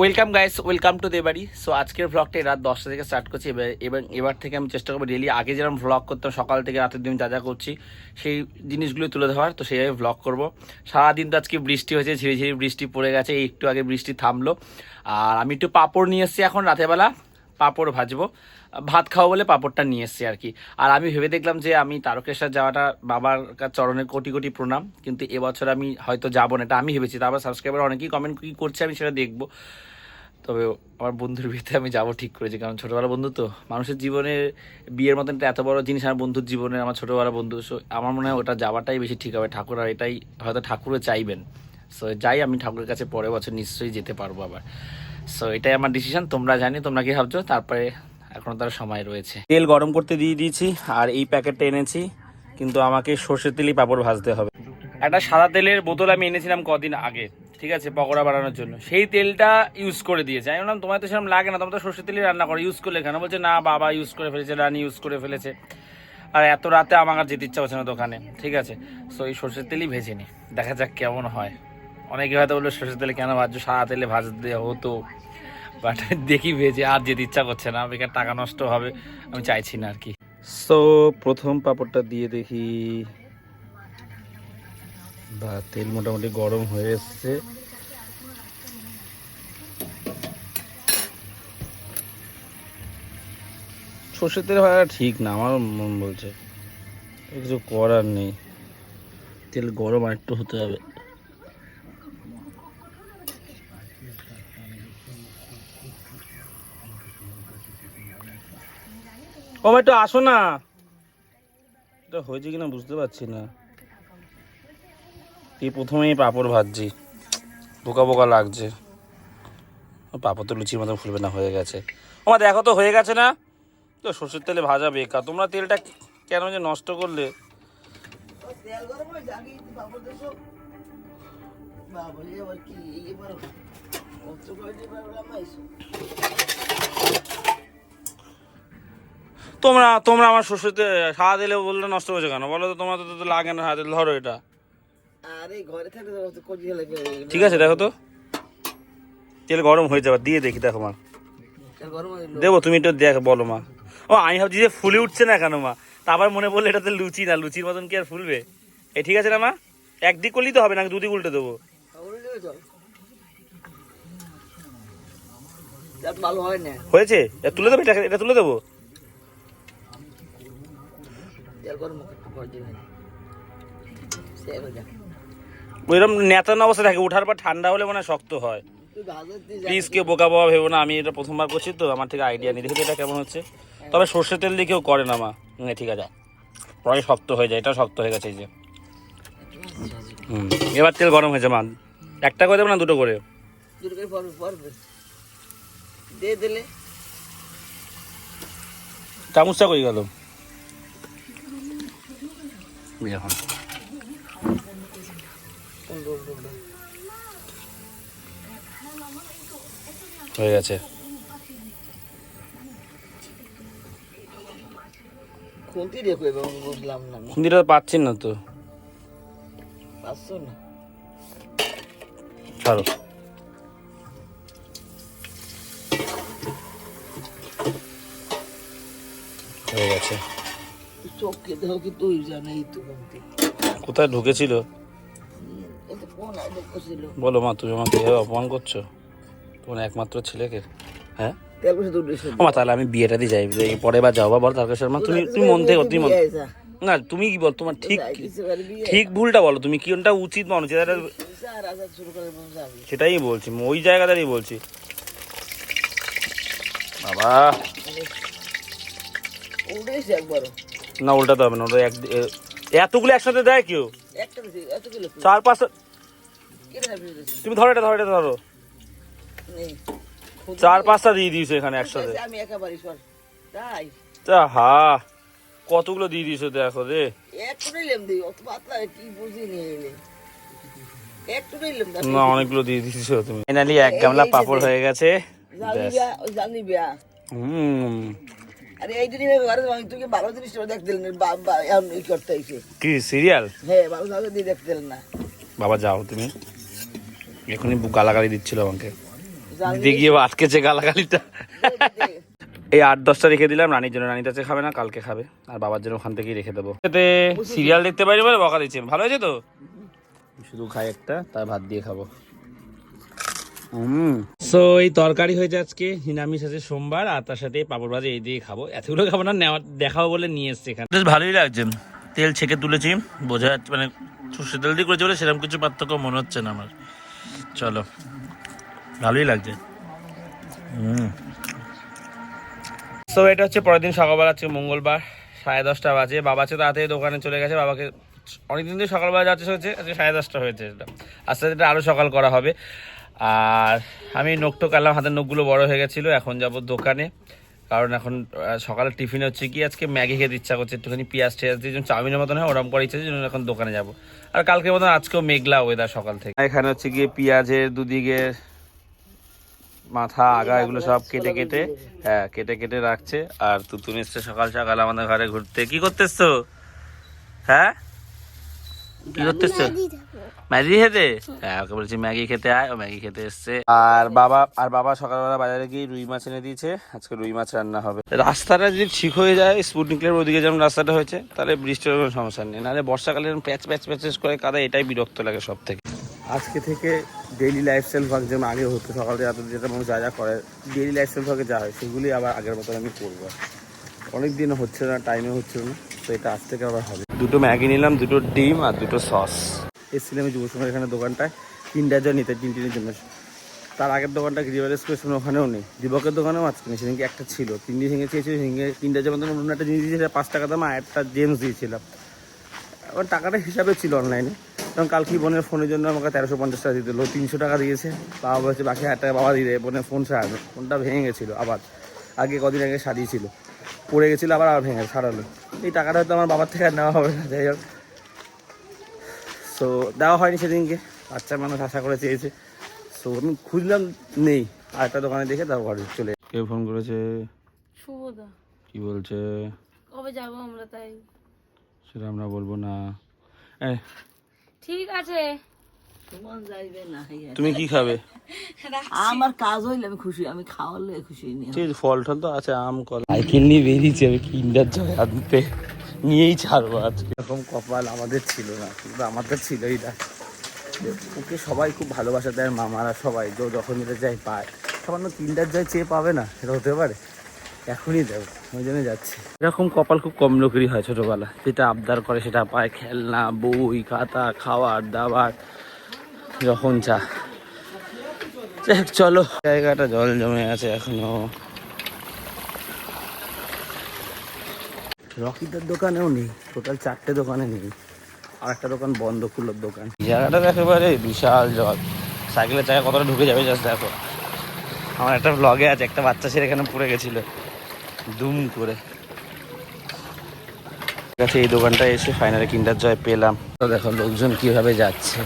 Welcome guys welcome to the দেবাড়ি so আজকের ভ্লগটা রাত দশটা থেকে স্টার্ট করছি। এবার এবং এবার থেকে আমি চেষ্টা করব ডেলি আগে যেরকম ভ্লগ করতাম, সকাল থেকে রাতের দিন যা যা করছি, সেই জিনিসগুলো তুলে ধরার। তো সেইভাবে ভ্লগ করব। সারাদিন তো আজকে বৃষ্টি হয়েছে ঝিরি ঝিরি বৃষ্টি পড়ে গেছে একটু আগে বৃষ্টি থামলো। আর আমি একটু পাঁপড় নিয়ে এসেছি এখন রাতেরবেলা পাঁপড় ভাজবো। ভাত খাওয়া বলে পাঁপড়টা নিয়ে এসেছি আর কি। আর আমি ভেবে দেখলাম যে আমি তারকেশ্বর যাওয়াটা বাবার চরণে কোটি কোটি প্রণাম, কিন্তু এবছর আমি হয়তো যাব না, এটা আমি ভেবেছি। তারপর সাবস্ক্রাইবার অনেকেই কমেন্ট কি করছে আমি সেটা দেখব। তবে আমার বন্ধুর বিয়েতে আমি যাব ঠিক করেছি, কারণ ছোটোবেলা বন্ধু তো। মানুষের জীবনে বিয়ের মতন এত বড় জিনিস আমার বন্ধুর জীবনে, আমার ছোটোবেলা বন্ধু। সো আমার মনে হয় ওটা যাওয়াটাই বেশি ঠিক হবে। ঠাকুর আর এটাই হয়তো ঠাকুরও চাইবেন। সো যাই আমি ঠাকুরের কাছে পরের বছর নিশ্চয়ই যেতে পারব আবার। সো এটাই আমার ডিসিশন তোমরা জানি তোমরা কি ভাবছ? তারপরে এখনও তার সময় রয়েছে। তেল গরম করতে দিয়ে দিয়েছি আর এই প্যাকেটটা এনেছি কিন্তু আমাকে সর্ষের তেলই পাঁপড় ভাজতে হবে। একটা সাদা তেলের বোতল আমি এনেছিলাম কদিন আগে ঠিক আছে পকোড়া বানানোর জন্য। সেই তেলটা ইউজ করে দিয়েছে। আমি বললাম তোমার তো সেরকম লাগে না তোমার তো সর্ষের তেলই রান্না করো ইউজ করলে কেন? বলছে না বাবা ইউজ করে ফেলেছে রানি ইউজ করে ফেলেছে। আর এত রাতে আমার আর যেতে ইচ্ছা হচ্ছে না দোকানে ঠিক আছে? সো এই সর্ষের তেলই ভেজে নি। দেখা যাক কেমন হয়। অনেকে হয়তো বলল সর্ষের তেলে কেন ভাজছো? সাদা তেলে ভাজতে হতো। বাট দেখি ভেজে আর যেতে ইচ্ছা করছে না। বেকার টাকা নষ্ট হবে, আমি চাইছি না আর কি। সো প্রথম পাপড়টা দিয়ে দেখি। বা, তেল মোটামুটি গরম হয়ে এসছে। সর্ষের তেল ভাজা ঠিক না, আমার মন বলছে। কিছু করার নেই। তেল গরম আর একটু হতে হবে। ও একটু আসো না। এটা হয়েছে কিনা বুঝতে পারছি না। এই প্রথমেই পাঁপড় ভাজছি। বোকা বোকা লাগছে। পাঁপড় তো লুচির মতো ফুলবে না, হয়ে গেছে। আমার দেখো তো, হয়ে গেছে না? তো সর্ষের তেলে ভাজা বেকার। তোমরা তেলটা কেন যে নষ্ট করলে? বাবা এবার কি এবার কত করে এবার রামাইছো তোমরা তোমরা আমার তেল সাদা তেলে বললে নষ্ট হয়েছে কেন? বলো তো তোমার তো লাগে না সাদা তেল ধরো এটা। আরে ঘরে থাকলে ঠিক আছে দেখো তো। তেল গরম হয়ে যাবে দিয়ে দেখি দেখো মা। দেবো তুমি একটু দেখ বলো মা। ও আমি ভাবছি যে ফুলে উঠছে না কেন মা? তারপর মনে পড়ল এটা তো লুচি না লুচির মতন কি আর ফুলবে? এ ঠিক আছে না মা? একদিক করলেই তো হবে না দুদিক উল্টে দেবো? হয় হয়েছে? তুলে দেবো এটা এটা তুলে দেবো? ওইরকম নেতানো অবস্থা থাকে ওঠার পর ঠান্ডা হলে মনে শক্ত হয়। প্লিজ কেউ বোকা বোকা ভেবো না আমি এটা প্রথমবার করছি তো আমার থেকে আইডিয়া দেখি এটা কেমন হচ্ছে। তবে সর্ষের তেল দিয়ে কেউ করে না মা। ঠিক আছে। পরে শক্ত হয়ে যায় এটা শক্ত হয়ে গেছে এই যে। হুম এবার তেল গরম হয়েছে মা। একটা করে দেবো না দুটো করে। দুটো করে দিয়ে দিলে। চামচটা কই গেল? এখন হয়ে গেছে। খুন্দিটা পাচ্ছেন না। তো ছাড়ো। হয়ে গেছে। চোখ খেতে হোক কি তুই জানে এই তো কোথায় ঢুকেছিল। বলো মা তুমি আমাকে অপমান করছ? তোমার একমাত্র ছেলেকে হ্যাঁ? মা তাহলে আমি বিয়েটা দিয়ে যাই। পরে বা যাও বা বল তারকেশ্বর মা তুমি তুমি মন থেকে তুমি মন না তুমি কি বল তোমার ঠিক ঠিক ভুলটা বলো তুমি কি কোনটা উচিত মানুষ সেটাই বলছি ওই জায়গাটারই বলছি। বাবা। না উল্টাতে হবে না ওটা এক এতগুলো একসাথে দেয় কেউ? চার ফেলে তুমি ধরো এটা ধরো এটা ধরো। চার পাঁচটা দিয়ে দিয়েছ এখানে একসাথে। আমি একেবারে সর তাই। তা হা কতগুলো দিয়ে দিয়েছ দেখো রে। না অনেকগুলো দিয়ে দিয়েছ তুমি। ফাইনালি এক গামলা পাপড় হয়ে গেছে। হুম। আরে এই দিনই ঘরে আমি তুই ভালো জিনিস দেখতে দিলেন বাবা এমন ই করতে এসে কি সিরিয়াল হ্যাঁ ভালো ভালো দিয়ে দেখতে দিলেন না। বাবা যাও তুমি। এখনই বুক গালাগালি দিচ্ছিল আমাকে। দিতে গিয়ে আটকেছে গালাগালিটা। এই আট দশটা রেখে দিলাম রানীর জন্য রানী কাছে খাবে না কালকে খাবে। আর বাবার জন্য ওখান থেকেই রেখে দেবো। এতে সিরিয়াল দেখতে পারি বলে বকা দিচ্ছে ভালো হয়েছে তো? শুধু খাই একটা তার ভাত দিয়ে খাব। সো এই তরকারি হয়েছে আজকে নিরামিষ আছে সোমবার আর তার সাথে পাপড় ভাজি এই দিয়ে খাব। এতগুলো খাব না নেওয়া দেখাবো বলে নিয়ে এসছে এখানে। বেশ ভালোই লাগছে। তেল ছেঁকে তুলেছি বোঝা যাচ্ছে মানে সর্ষে তেল দিয়ে করেছি বলে সেরকম কিছু পার্থক্য মনে হচ্ছে না আমার। চলো ভালোই লাগছে। হুম। সো এটা হচ্ছে পরের দিন সকালবেলা আজকে মঙ্গলবার সাড়ে দশটা বাজে। বাবা হচ্ছে তাড়াতাড়ি দোকানে চলে গেছে বাবাকে অনেকদিন ধরে সকালবেলা যাচ্ছে হচ্ছে আজকে সাড়ে দশটা হয়েছে। এটা আস্তে আস্তে এটা আরও সকাল করা হবে। আর আমি নোক টোক আনলাম হাতের নখগুলো বড় হয়ে গেছিল এখন যাব দোকানে। কারণ এখন আহ, সকালের টিফিন হচ্ছে কি আজকে ম্যাগি খেতে ইচ্ছা করছে একটুখানি পেঁয়াজ টেয়াজ দিয়ে যেমন চাউমিনের মতন হয় ওরম করে ইচ্ছা জন্য এখন দোকানে যাব। আর কালকের মতন আজকেও মেঘলা ওয়েদার সকাল থেকে। এখানে হচ্ছে গিয়ে পেঁয়াজের দুদিকে মাথা আগা এগুলো সব কেটে কেটে হ্যাঁ কেটে কেটে রাখছে। আর তুতুন এসছে সকাল সকাল আমাদের ঘরে ঘুরতে। কি করতেছো? হ্যাঁ? কি করতেছো? ম্যাগি খেতে? হ্যাঁ ওকে বলছি ম্যাগি খেতে আয় ও ম্যাগি খেতে এসছে। আর বাবা আর বাবা সকালবেলা বাজারে গিয়ে রুই মাছ এনে দিয়েছে। আজকে রুই মাছ রান্না হবে। রাস্তাটা যদি ঠিক হয়ে যায় স্পুটনিকের ওদিকে যেমন রাস্তাটা হয়েছে তাহলে বৃষ্টির কোনো সমস্যা নেই। নাহলে বর্ষাকালে প্যাচ প্যাচ প্যাচেস করে কাদা এটাই বিরক্ত লাগে সব থেকে আজকে থেকে ডেইলি লাইফস্টাইল ভাগ যেমন আগে হতো সকালে যেটা মানুষ যা যা করে ডেইলি লাইফস্টাইল ভাগে যা হয় সেগুলি আবার আগের মতন আমি করব। অনেক দিন হচ্ছে না টাইমে হচ্ছে না, তো এটা আজ থেকে আবার হবে। দুটো ম্যাগি নিলাম, দুটো ডিম আর দুটো সস। এসেছিলাম আমি যুবসংঘের এখানে দোকানটায়, তিনটা জল নিতে, তিন তিনের জন্য। তার আগের দোকানটা গ্রিভার এক্সপ্রেশন ওখানেও নেই। দিবকের দোকানেও আজকে নেই, সেদিনকে একটা ছিল। তিনটি ঝিঙে চেয়েছিল ঝিঙে তিনটা যেমন অন্য একটা জিনিস দিয়েছিল পাঁচ টাকা দাম, আর একটা জেমস দিয়েছিলাম। এবার টাকাটা হিসাবে ছিল অনলাইনে কারণ কালকে বোনের ফোনের জন্য আমাকে তেরোশো পঞ্চাশ টাকা দিতে হলো, তিনশো টাকা দিয়েছে। বাবা বলছে, বাকি হাজার টাকা বাবা দিয়ে দেবে, বোনের ফোন সারাবে ফোনটা ভেঙে গেছিল, আবার। আগে কদিন আগে সারিয়েছিল পড়ে গেছিল আবার আবার ভেঙে সারালো। এই টাকাটা হয়তো আমার বাবার থেকে আর নেওয়া হবে না যাই হোক। সো দেওয়া হয়নি সেদিনকে বাচ্চা মানুষ আশা করে চেয়েছে। সো আমি খুঁজলাম নেই। আর একটা দোকানে দেখে তার ঘরে চলে কেউ ফোন করেছে? শুভদা। কি বলছে? কবে যাব আমরা তাই? সেটা আমরা বলব না। ঠিক আছে। তুমি কি খাবে? আমার কাজ হইলে আমি খুশি আমি খাওয়ালে খুশি নিয়ে। ঠিক ফল টল তো আছে আম কল। সাইকেল নিয়ে বেরিয়েছি আমি কিন্ডার জয় আনতে নিয়েই ছাড়বো আজকে। এরকম কপাল আমাদের ছিল না কিন্তু আমাদের ছিলই না। ওকে সবাই খুব ভালোবাসা দেয় মামারা সবাই যে যখন যেতে যায় পায়। সামান্য কিন্ডার জয় চেয়ে পাবে না সেটা হতে পারে। এখনই দেবো ওই জন্য যাচ্ছি। এরকম কপাল খুব কম লোকেরই হয় ছোটোবেলা যেটা আবদার করে সেটা পায় খেলনা বই খাতা খাওয়ার দাবার যখন চা চলো। জায়গাটা জল জমে আছে এখনও। রকিটার দোকানেও নেই টোটাল চারটে দোকানে নেই। আর একটা দোকান বন্ধ কুলোর দোকান। জায়গাটা একেবারে বিশাল জল। সাইকেলের জায়গা কতটা ঢুকে যাবে জাস্ট দেখো। আমার একটা ব্লগে আছে একটা বাচ্চা ছেলে এখানে পড়ে গেছিল। দুম করে। এই দোকানটা এসে ফাইনালি কিন্ডার জয় পেলাম। তো দেখো লোকজন কীভাবে যাচ্ছে।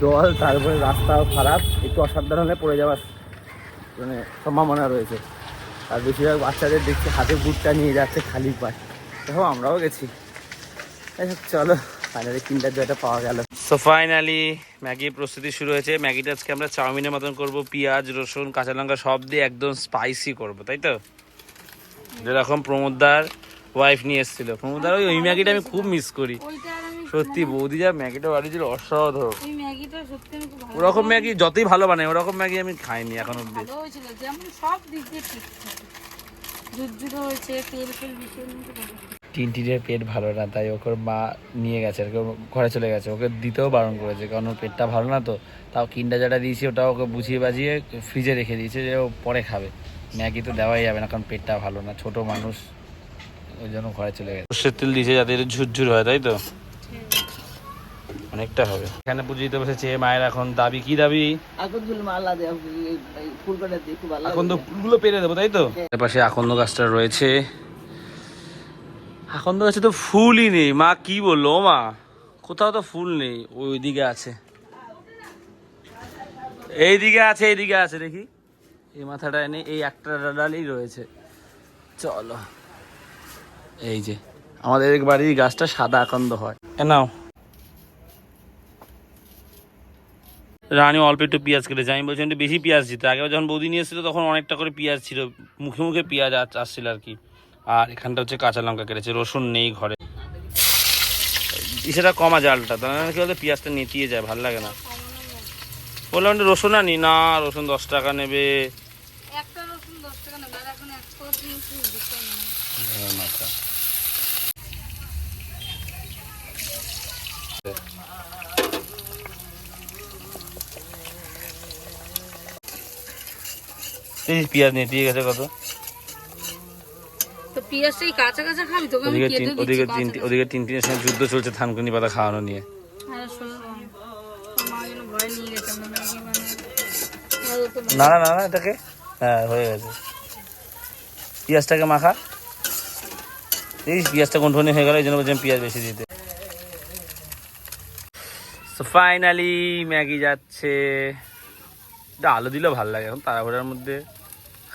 জল তারপরে রাস্তাও খারাপ একটু অসাবধান হলে পড়ে যাওয়ার মানে সম্ভাবনা রয়েছে। আর বেশিরভাগ বাচ্চাদের দেখছি হাতে বুটটা নিয়ে যাচ্ছে খালি পায়। দেখো আমরাও গেছি। চলো ফাইনালি কিন্ডার জয়টা পাওয়া গেল। সো ফাইনালি ম্যাগির প্রস্তুতি শুরু হয়েছে। ম্যাগিটা আজকে আমরা চাউমিনের মতন করব পেঁয়াজ রসুন কাঁচা লঙ্কা সব দিয়ে একদম স্পাইসি করব তাই তো? যেরকম প্রমোদদার ওয়াইফ নিয়ে এসেছিল। প্রমোদদার ওই ওই ম্যাগিটা আমি খুব মিস করি। সত্যি বৌদি যা ম্যাগিটা বাড়িয়েছিল অসাধারণ। ওই ম্যাগিটা সত্যি আমি খুব ভালো ওরকম ম্যাগি যতই ভালো বানায় ওরকম ম্যাগি আমি খাইনি এখন অব্দি। টিনটিনের পেট ভালো না তাই ওকে মা নিয়ে গেছে আর কি ঘরে চলে গেছে। ওকে দিতেও বারণ করেছে কারণ ওর পেটটা ভালো না তো। তাও কিন্ডা যেটা দিয়েছি ওটা ওকে বুঝিয়ে বাজিয়ে ফ্রিজে রেখে দিয়েছে যে ও পরে খাবে। ম্যাগি তো দেওয়াই যাবে না কারণ পেটটা ভালো না ছোট মানুষ ওই জন্য ঘরে চলে গেছে। সর্ষের তেল দিয়েছে যাতে ঝুরঝুর হয় তাই তো? অনেকটা হবে। এখানে পুজো দিতে বসেছে মায়ের এখন দাবি কি দাবি? তো ফুলগুলো পেরে দেবো তাই তো? পাশে আকন্দ গাছটা রয়েছে। আকন্দ গাছে তো ফুলই নেই। মা কি বলল? মা কোথাও তো ফুল নেই ওইদিকে আছে। এইদিকে আছে এইদিকে আছে দেখি। এই মাথাটা নেই এই একটা ডালই রয়েছে। চলো। এই যে আমাদের বাড়ির গাছটা সাদা আকন্দ হয়। এ নাও। রানী অল্প একটু পেঁয়াজ কেটেছে আমি বলছি একটু বেশি পেঁয়াজ দিতে। আগে যখন বৌদি নিয়ে এসেছিল, তখন অনেকটা করে পেঁয়াজ ছিল, মুখে মুখে পেঁয়াজ আস- আসছিল আর কি। আর এখানটা হচ্ছে কাঁচা লঙ্কা কেটেছে, রসুন নেই ঘরে। সেটা কমা জালটা, তাহলে কি বলতো, পেঁয়াজটা নেতিয়ে যায়, ভালো লাগে না। বললাম, রসুন আনি। না, রসুন দশ টাকা নেবে একটা রসুন দশ টাকা নেবে আর এখন একশো তিনশো দিতে নেই মাথা এই পেঁয়াজ নেতিয়ে গেছে কত? তো পেঁয়াজটাই কাঁচা কাঁচা খাবি? তোকে আমি কেটে তিন দিচ্ছি ওদিকে তিন ওদিকে তিন তিনের সঙ্গে যুদ্ধ চলছে থানকুনি পাতা খাওয়ানো নিয়ে। আরে না, নিয়ে না না না এটাকে। হ্যাঁ হয়ে গেছে। পেঁয়াজটাকে মাখা। এই পেঁয়াজটা হয়ে গেল এই জন্য বলছিলাম পেঁয়াজ বেশি দিতে। ফাইনালি ম্যাগি যাচ্ছে। আলু দিলেও ভালো লাগে এখন তাড়াহুড়ার মধ্যে।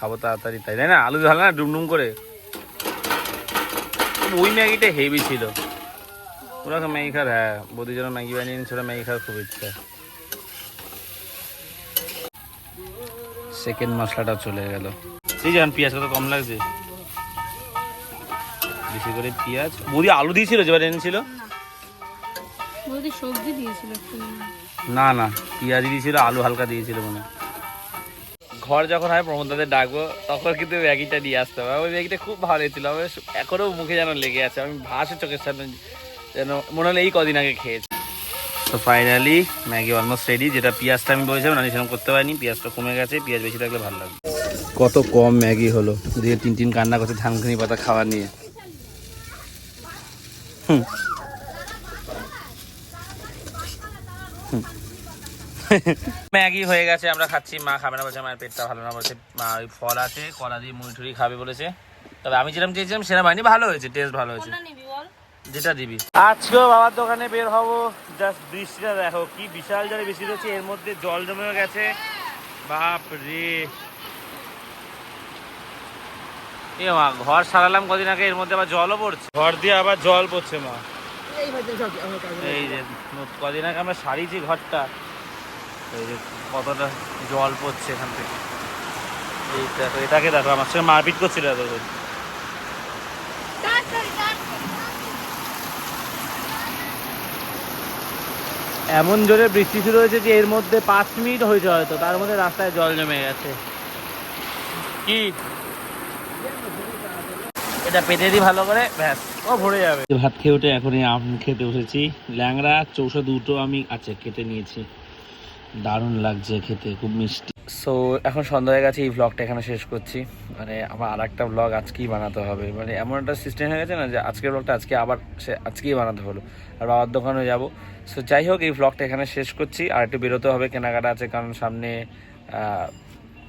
খাব তাড়াতাড়ি তাই তাই না? আলু ভালো না? ডুমডুম করে? ওই ম্যাগিটা হেভি ছিল। ওরা তো ম্যাগি খার হ্যাঁ বৌদি যেন ম্যাগি বানিয়ে নিচ্ছে ওরা ম্যাগি খাওয়ার খুব ইচ্ছা। সেকেন্ড মশলাটা চলে গেল। সেই যেমন পেঁয়াজ কত কম লাগছে? বেশি করে পেঁয়াজ। বৌদি আলু দিয়েছিল যেবার এনেছিল? সবজি দিয়েছিল না না পেঁয়াজ দিয়েছিল আলু হালকা দিয়েছিল মনে হয়। ঘর যখন হয় প্রমোদ প্রমোদাদের ডাকবো, তখন কিন্তু ম্যাগিটা নিয়ে আসতে হবে। ওই ম্যাগিটা খুব ভালো হয়েছিল আমার এখনও মুখে যেন লেগে আছে। আমি ভাসে চোখের সামনে যেন মনে হলো এই কদিন আগে খেয়েছি। তো ফাইনালি ম্যাগি অলমোস্ট রেডি যেটা পেঁয়াজটা আমি বলেছিলাম না সেরকম করতে পারিনি। পেঁয়াজটা কমে গেছে, পেঁয়াজ বেশি থাকলে ভালো লাগবে। কত কম ম্যাগি হলো। দিয়ে তিন তিন কান্না করছে ধানখানি পাতা খাওয়া নিয়ে। হুম। হুম। ম্যাগি হয়ে গেছে আমরা খাচ্ছি। মা খাবে না বলছে মায়ের পেটটা ভালো না বলছে। মা ওই ফল আছে কলা দিয়ে মুড়ি খাবে বলেছে। তবে আমি যেরকম চেয়েছিলাম সেরকম হয়নি ভালো হয়েছে টেস্ট ভালো হয়েছে। কোনটা নিবি বল? যেটা দিবি। আজকেও বাবার দোকানে বের হব জাস্ট বৃষ্টিটা দেখো কি বিশাল জলে বৃষ্টি হচ্ছে এর মধ্যে জল জমেও গেছে। বাপ রে। এ মা ঘর সারালাম কদিন আগে এর মধ্যে আবার জলও পড়ছে। ঘর দিয়ে আবার জল পড়ছে মা। এই যে কদিন আগে আমরা সারিয়েছি ঘরটা। এই যে কতটা জল পড়ছে এখান থেকে। এই দেখো, এটাকে দেখো, আমার সঙ্গে মারপিট করছিল এতক্ষণ এমন জোরে বৃষ্টি শুরু হয়েছে যে এর মধ্যে পাঁচ মিনিট হয়েছে হয়তো, তার মধ্যে রাস্তায় জল জমে গেছে। কি? এটা পেতে দিই ভালো করে, ব্যাস, ও ভরে যাবে। ভাত খেয়ে উঠে এখনই আম খেতে বসেছি। ল্যাংড়া চৌষা দুটো আমি আচ্ছা কেটে নিয়েছি। দারুণ লাগছে খেতে, খুব মিষ্টি। সো এখন সন্ধ্যা হয়ে গেছে, এই ভ্লগটা এখানে শেষ করছি। মানে আমার আর একটা ভ্লগ আজকেই বানাতে হবে। মানে এমন একটা সিস্টেম হয়ে গেছে না যে আজকের ব্লগটা আজকে আবার সে আজকেই বানাতে হলো। আর বাবার দোকানে যাব। সো যাই হোক, এই ভ্লগটা এখানে শেষ করছি। আর একটু বেরোতে হবে, কেনাকাটা আছে, কারণ সামনে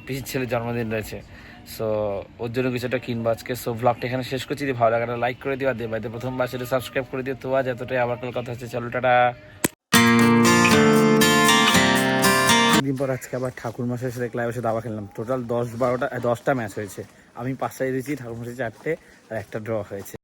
পিসির ছেলের জন্মদিন রয়েছে। সো ওর জন্য কিছু একটা কিনবো আজকে। সো ভ্লগটা এখানে শেষ করছি। যদি ভালো লাগাটা লাইক করে দিও। আর দেবাইতে প্রথমবার সেটা সাবস্ক্রাইব করে দিও। তো আজ এতটাই। আবার কাল কথা হচ্ছে। চলো, টাটা। দিন পর আজকে আবার ঠাকুর মাসের সাথে ক্লাবে এসে দাবা খেললাম। টোটাল দশ বারোটা, দশটা ম্যাচ হয়েছে। আমি পাঁচটা দিয়েছি ঠাকুর মাসে চারটে, আর একটা ড্র হয়েছে।